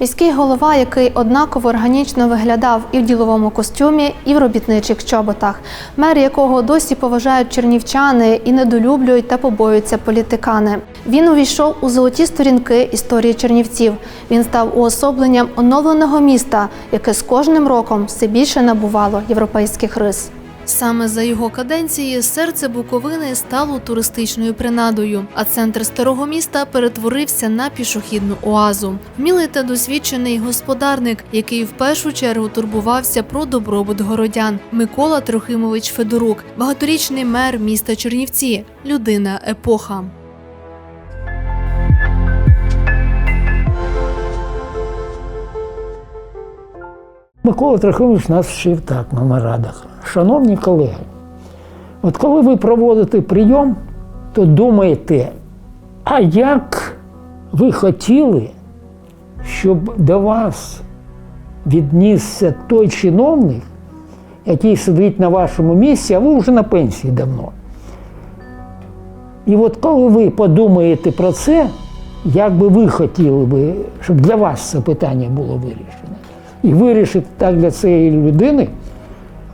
Міський голова, який однаково органічно виглядав і в діловому костюмі, і в робітничих чоботах, мер якого досі поважають чернівчани і недолюблюють та побоюються політикани. Він увійшов у золоті сторінки історії чернівців. Він став уособленням оновленого міста, яке з кожним роком все більше набувало європейських рис. Саме за його каденції серце Буковини стало туристичною принадою, а центр старого міста перетворився на пішохідну оазу. Вмілий та досвідчений господарник, який в першу чергу турбувався про добробут городян. Микола Трохимович Федорук, багаторічний мер міста Чернівці, людина епоха. Микола Трохимович нас вчив так на нарадах. Шановні колеги, от коли ви проводите прийом, то думайте, а як ви хотіли, щоб до вас віднісся той чиновник, який сидить на вашому місці, а ви вже на пенсії давно. І от коли ви подумаєте про це, як би ви хотіли щоб для вас це питання було вирішено, і вирішити так для цієї людини,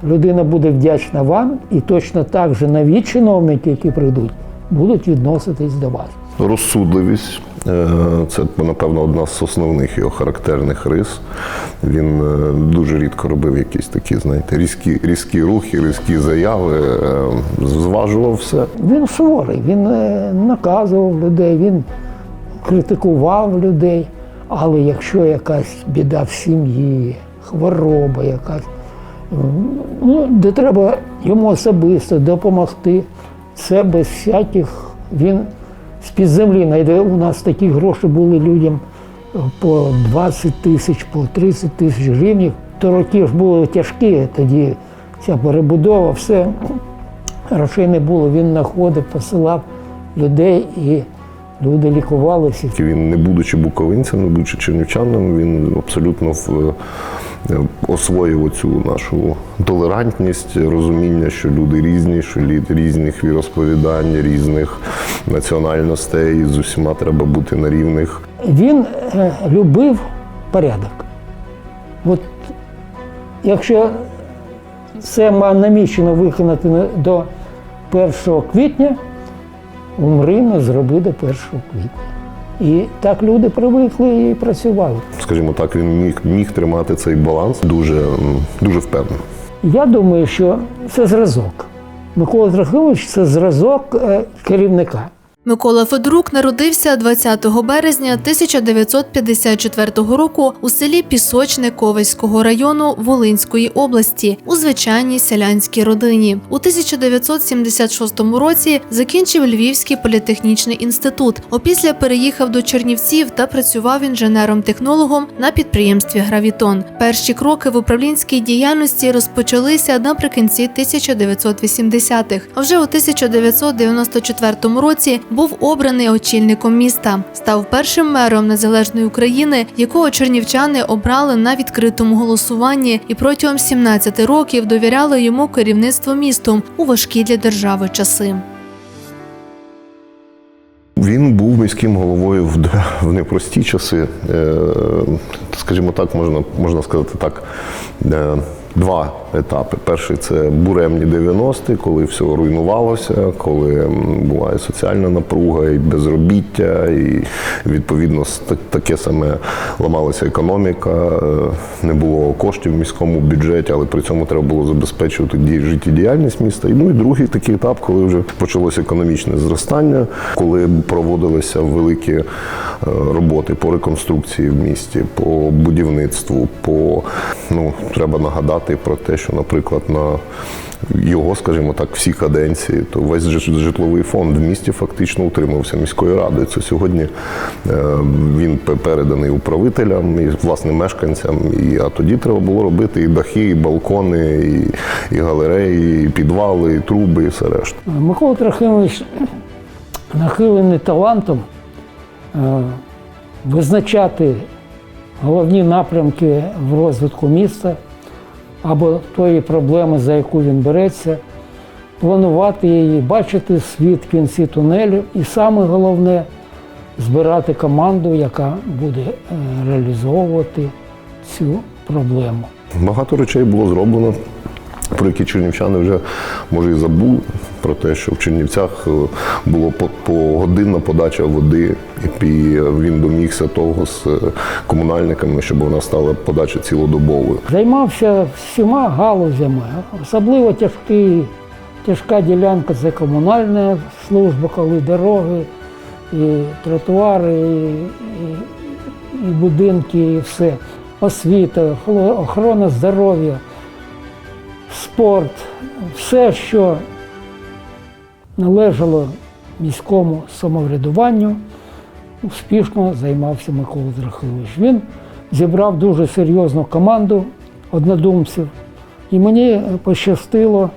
людина буде вдячна вам, і точно так же нові чиновники, які прийдуть, будуть відноситись до вас. Розсудливість е, це напевно одна з основних його характерних рис. Він е, дуже рідко робив якісь такі, знаєте, різкі, різкі рухи, різкі заяви, е, зважував все. Він суворий, він наказував людей, він критикував людей. Але якщо якась біда в сім'ї, хвороба якась, ну, де треба йому особисто допомогти, це без всяких він з-під землі знайде. У нас такі гроші були людям по 20 тисяч, по 30 тисяч гривень. То роки ж були тяжкі, тоді ця перебудова, все грошей не було. Він знаходив, посилав людей і люди лікувалися. Він, не будучи буковинцем, не будучи чернівчаном, він абсолютно в, е, освоїв цю нашу толерантність, розуміння, що люди різні, що різних віросповідань, різних національностей, з усіма треба бути на рівних. Він е, любив порядок. От якщо це мав намічено виконати до 1 квітня, умри, не зроби до 1 квітня. І так люди привикли і працювали. Скажімо так, він міг, міг тримати цей баланс дуже, дуже впевнено. Я думаю, що це зразок. Микола Трохимович це зразок е, керівника. Микола Федорук народився 20 березня 1954 року у селі Пісочне Ковельського району Волинської області у звичайній селянській родині. У 1976 році закінчив Львівський політехнічний інститут. Опісля переїхав до Чернівців та працював інженером-технологом на підприємстві Гравітон. Перші кроки в управлінській діяльності розпочалися наприкінці 1980-х. А вже у 1994 році був обраний очільником міста. Став першим мером незалежної України, якого чернівчани обрали на відкритому голосуванні, і протягом 17 років довіряли йому керівництво містом у важкі для держави часи. Він був міським головою в, непрості часи. Е, Скажімо так, можна, можна сказати так. Два етапи. Перший це буремні 90-ті, коли все руйнувалося, коли була і соціальна напруга, і безробіття, і відповідно таке саме ламалася економіка, е, не було коштів в міському бюджеті, але при цьому треба було забезпечувати ді- життєдіяльність міста. Ну і другий такий етап, коли вже почалося економічне зростання, коли проводилися великі е, роботи по реконструкції в місті, по будівництву, по ну треба нагадати про те, що, наприклад, на його, скажімо так, всі каденції, то весь житловий фонд в місті фактично утримався міською радою. Це сьогодні е, він переданий управителям і власне мешканцям. І, а тоді треба було робити і дахи, і балкони, і, і галереї, і підвали, і труби, і все решта. Микола Трохимович нахилений талантом е, визначати головні напрямки в розвитку міста або тої проблеми, за яку він береться, планувати її, бачити світ в кінці тунелю, і саме головне збирати команду, яка буде е, реалізовувати цю проблему. Багато речей було зроблено, про які чернівчани вже може і забули. Про те, що в Чернівцях е, було погодинна подача води, і він домігся того з е, комунальниками, щоб вона стала подача цілодобовою. Займався всіма галузями, особливо тяжкі, тяжка ділянка це комунальна служба, коли дороги, і тротуари, і, і, і будинки, і все. Освіта, охорона здоров'я, спорт, все, що належало міському самоврядуванню, успішно займався Микола Зрахилович. Він зібрав дуже серйозну команду однодумців, і мені пощастило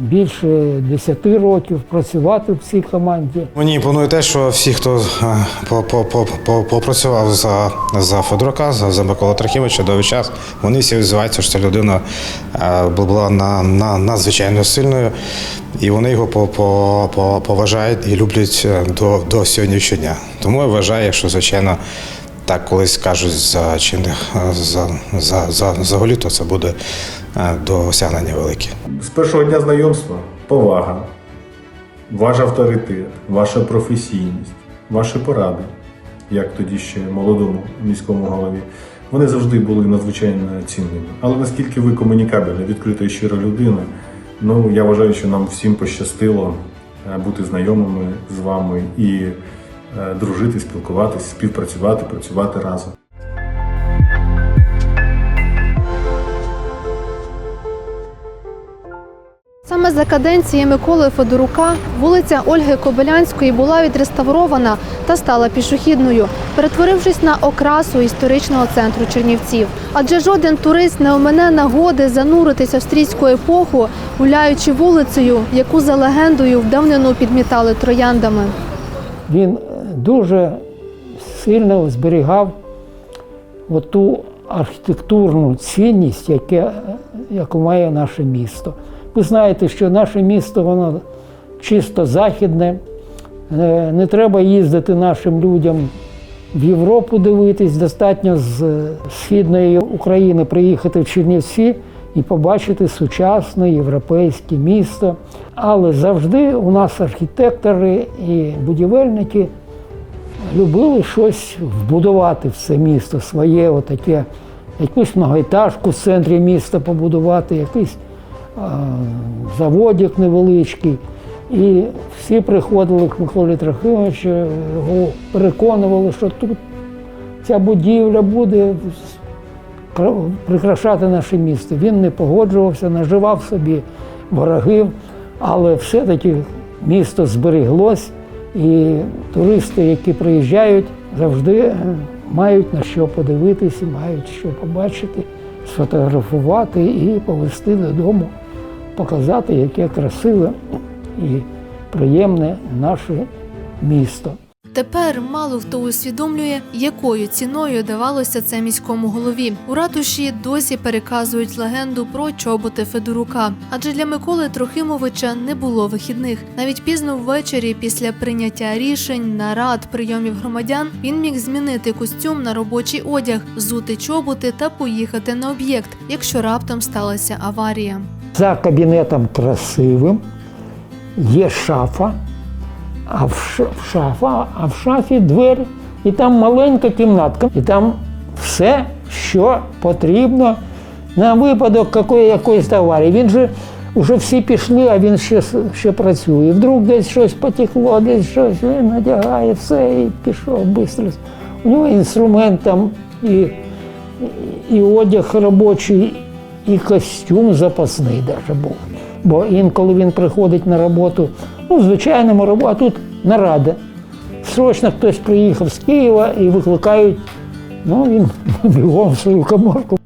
більше 10 років працювати в цій команді. Мені імпонує те, що всі, хто по- по- по- по- попрацював за, за Федорука, за, за Микола Трохимовича довгий час, вони всі відзиваються, що ця людина була на, на, надзвичайно сильною, і вони його по, по, по, поважають і люблять е, до, до сьогоднішнього дня. Тому я вважаю, що, звичайно, так колись кажуть за чинних е, за, за, за, за голі, то це буде е, досягнення велике. З першого дня знайомства повага, ваш авторитет, ваша професійність, ваші поради, як тоді ще молодому міському голові, вони завжди були надзвичайно цінними. Але наскільки ви комунікабельна, відкрита і щира людина, ну я вважаю, що нам всім пощастило е, бути знайомими з вами і дружити, спілкуватися, співпрацювати, працювати разом. Саме за каденції Миколи Федорука вулиця Ольги Кобилянської була відреставрована та стала пішохідною, перетворившись на окрасу історичного центру Чернівців. Адже жоден турист не омине нагоди зануритися в стрійську епоху, гуляючи вулицею, яку за легендою в давнину підмітали трояндами. Він е, дуже сильно зберігав оту архітектурну цінність, яке, яку має наше місто. Ви знаєте, що наше місто воно чисто західне. Е, Не треба їздити нашим людям в Європу дивитись. Достатньо з е, східної України приїхати в Чернівці і побачити сучасне європейське місто. Але завжди у нас архітектори і будівельники любили щось вбудувати в це місто, своє отаке, якусь многоетажку в центрі міста побудувати, якийсь а, заводик невеличкий. І всі приходили к Миколі Трохимовичу, його переконували, що тут ця будівля буде прикрашати наше місто. Він не погоджувався, наживав собі ворогів, але все-таки місто збереглось, і туристи, які приїжджають, завжди е, мають на що подивитися, мають що побачити, сфотографувати і повезти додому, показати, яке красиве і приємне наше місто. Тепер мало хто усвідомлює, якою ціною давалося це міському голові. У ратуші досі переказують легенду про чоботи Федорука. Адже для Миколи Трохимовича не було вихідних. Навіть пізно ввечері, після прийняття рішень, нарад, прийомів громадян, він міг змінити костюм на робочий одяг, взути чоботи та поїхати на об'єкт, якщо раптом сталася аварія. За кабінетом красивим є шафа, а в шафа, а в шафі двері, і там маленька кімнатка, і там все, що потрібно на випадок якої, якоїсь аварії. Він же вже всі пішли, а він ще, ще працює. Вдруг десь щось потекло, десь щось він надягає, все і пішов швидко. У нього інструмент там і, і одяг робочий, і костюм запасний даже був. Бо інколи він приходить на роботу, ну, звичайному роботу, а тут нарада. Срочно хтось приїхав з Києва і викликають, ну він бігом в свою коморку.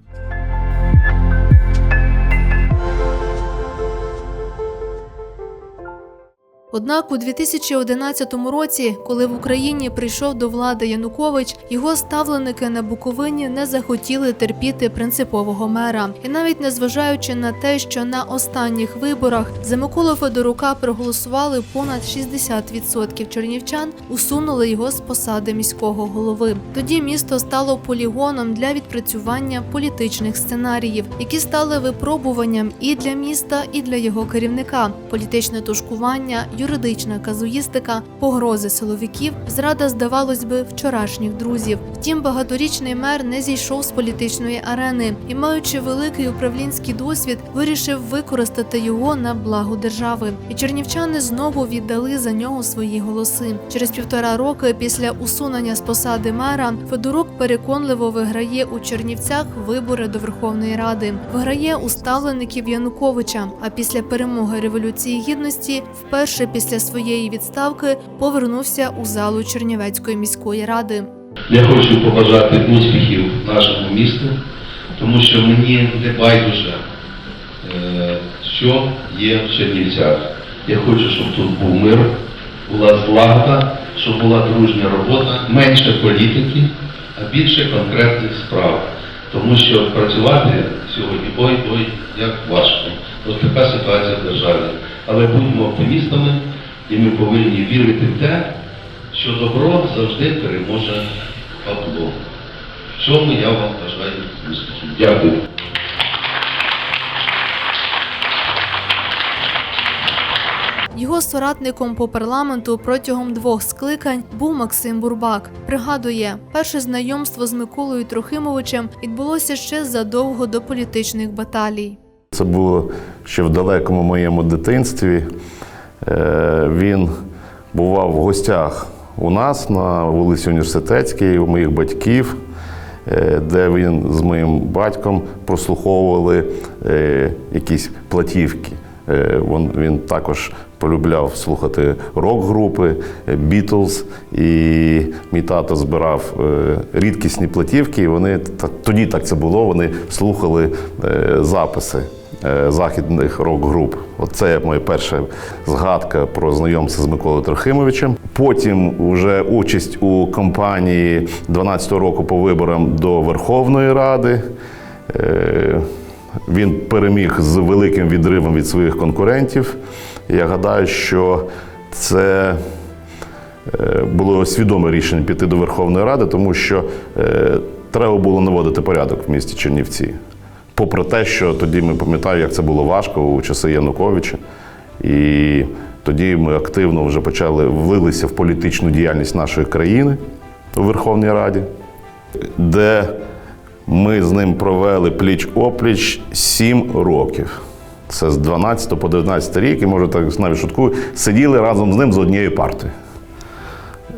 Однак у 2011 році, коли в Україні прийшов до влади Янукович, його ставленики на Буковині не захотіли терпіти принципового мера. І навіть незважаючи на те, що на останніх виборах за Миколу Федорука проголосували понад 60% чернівчан, усунули його з посади міського голови. Тоді місто стало полігоном для відпрацювання політичних сценаріїв, які стали випробуванням і для міста, і для його керівника. Політичне тушкування, юридична казуїстика, погрози силовиків, зрада, здавалось би, вчорашніх друзів. Втім, багаторічний мер не зійшов з політичної арени і, маючи великий управлінський досвід, вирішив використати його на благо держави. І чернівчани знову віддали за нього свої голоси. Через півтора роки після усунення з посади мера Федорук переконливо виграє у Чернівцях вибори до Верховної Ради. Виграє у ставлеників Януковича. А після перемоги революції гідності, вперше після своєї відставки, повернувся у залу Чернівецької міської ради. Я хочу побажати успіхів нашому місту, тому що мені не байдуже, е, що є в Чернівцях. Я хочу, щоб тут був мир, була злагода, щоб була дружня робота, менше політики, а більше конкретних справ. Тому що працювати сьогодні ой-ой, як важко. Ось така ситуація в державі. Але будьмо оптимістами, і ми повинні вірити в те, що добро завжди переможе зло. В чому я вам бажаю успіхів. Дякую. Його соратником по парламенту протягом двох скликань був Максим Бурбак. Пригадує, перше знайомство з Миколою Трохимовичем відбулося ще задовго до політичних баталій. Це було ще в далекому моєму дитинстві. Е, Він бував в гостях у нас на вулиці Університетській, у моїх батьків, е, де він з моїм батьком прослуховували е, якісь платівки. Він, також полюбляв слухати рок-групи, Бітлз, і мій тато збирав рідкісні платівки, і вони тоді так це було. Вони слухали записи західних рок-груп. Оце моя перша згадка про знайомство з Миколою Трохимовичем. Потім вже участь у кампанії 12-го року по виборам до Верховної Ради. Е, Він переміг з великим відривом від своїх конкурентів. Я гадаю, що це е, було свідоме рішення піти до Верховної Ради, тому що е, треба було наводити порядок в місті Чернівці. Попри те, що тоді ми пам'ятаю, як це було важко у часи Януковича. І тоді ми активно вже почали влилися в політичну діяльність нашої країни у Верховній Раді, де ми з ним провели пліч-опліч сім років. Це з 12 по 19 рік, і може так навіть шуткую, сиділи разом з ним з однією партою.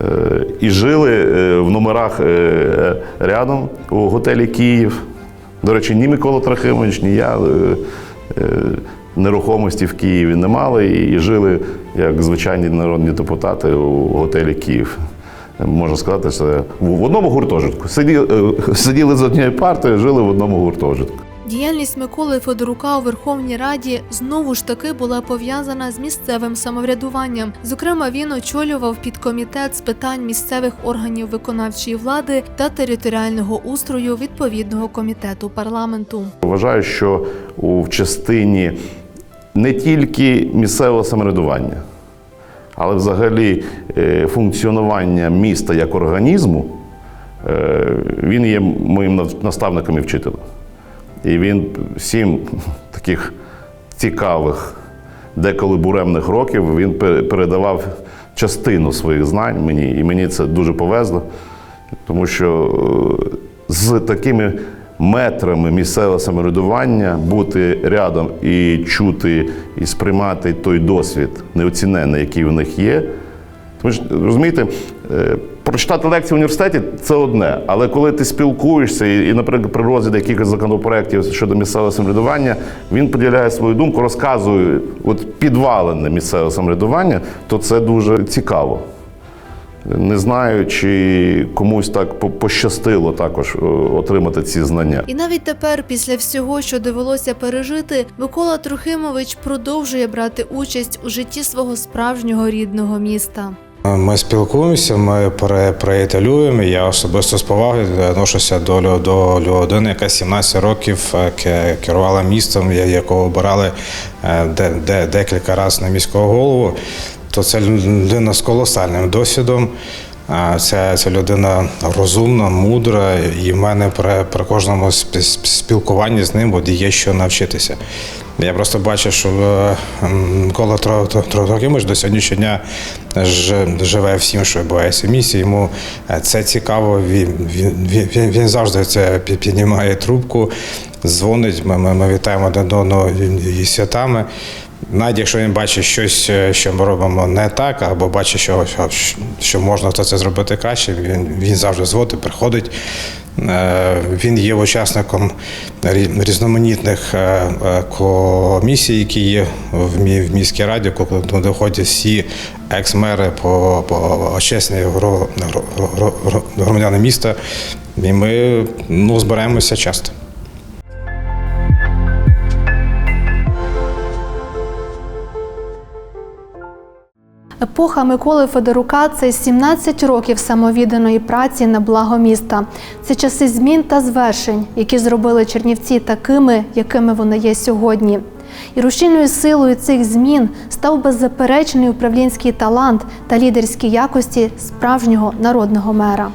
Е, І жили е, в номерах е, рядом у готелі Київ. До речі, ні Микола Трахимович, ні я е, е, нерухомості в Києві не мали і жили як звичайні народні депутати у готелі Київ. Можна сказати, що в одному гуртожитку. Сиділи, е, сиділи з однією партією, жили в одному гуртожитку. Діяльність Миколи Федорука у Верховній Раді знову ж таки була пов'язана з місцевим самоврядуванням. Зокрема, він очолював підкомітет з питань місцевих органів виконавчої влади та територіального устрою відповідного комітету парламенту. Вважаю, що у частині не тільки місцевого самоврядування, але взагалі е, функціонування міста як організму, е, він є моїм наставником і вчителем. І він сім таких цікавих, деколи буремних років він передавав частину своїх знань мені, і мені це дуже повезло, тому що е, з такими метрами місцевого самоврядування бути рядом і чути, і сприймати той досвід неоцінений, який у них є. Тому що, розумієте, е, прочитати лекцію в університеті це одне, але коли ти спілкуєшся, і, наприклад, при розгляді якихось законопроєктів щодо місцевого самоврядування, він поділяє свою думку, розказує от підвалини місцевого самоврядування, то це дуже цікаво. Не знаю, чи комусь так пощастило також е, отримати ці знання. І навіть тепер, після всього, що довелося пережити, Микола Трохимович продовжує брати участь у житті свого справжнього рідного міста. Ми спілкуємося, ми при- приятелюємо. Я особисто з повагою відношуся до, до людини, яка 17 років е, ке- керувала містом, якого обирали е, де, де, декілька разів на міського голову. То це людина з колосальним досвідом. Це, це людина розумна, мудра, і в мене при, при кожному спі- спі- спілкуванні з ним є що навчитися. Я просто бачу, що е, м, Микола Тро- Тро- Тро- до сьогоднішнього дня ж- живе всім, що відбувається в. Йому е, це цікаво. Він, він, він, він, він завжди це піднімає трубку, дзвонить. Ми, ми, ми вітаємо один одного і святами. Навіть якщо він бачить щось, е, що ми робимо не так, або бачить, що, що, що можна то це зробити краще, він, він завжди зводить, приходить. Е, Він є учасником різноманітних е, е, комісій, які є в міській раді, коли доходять всі екс-мери по, по громадяни міста. І ми ну, збираємося часто. Епоха Миколи Федорука це 17 років самовідданої праці на благо міста. Це часи змін та звершень, які зробили Чернівці такими, якими вони є сьогодні. І рушійною силою цих змін став беззаперечний управлінський талант та лідерські якості справжнього народного мера.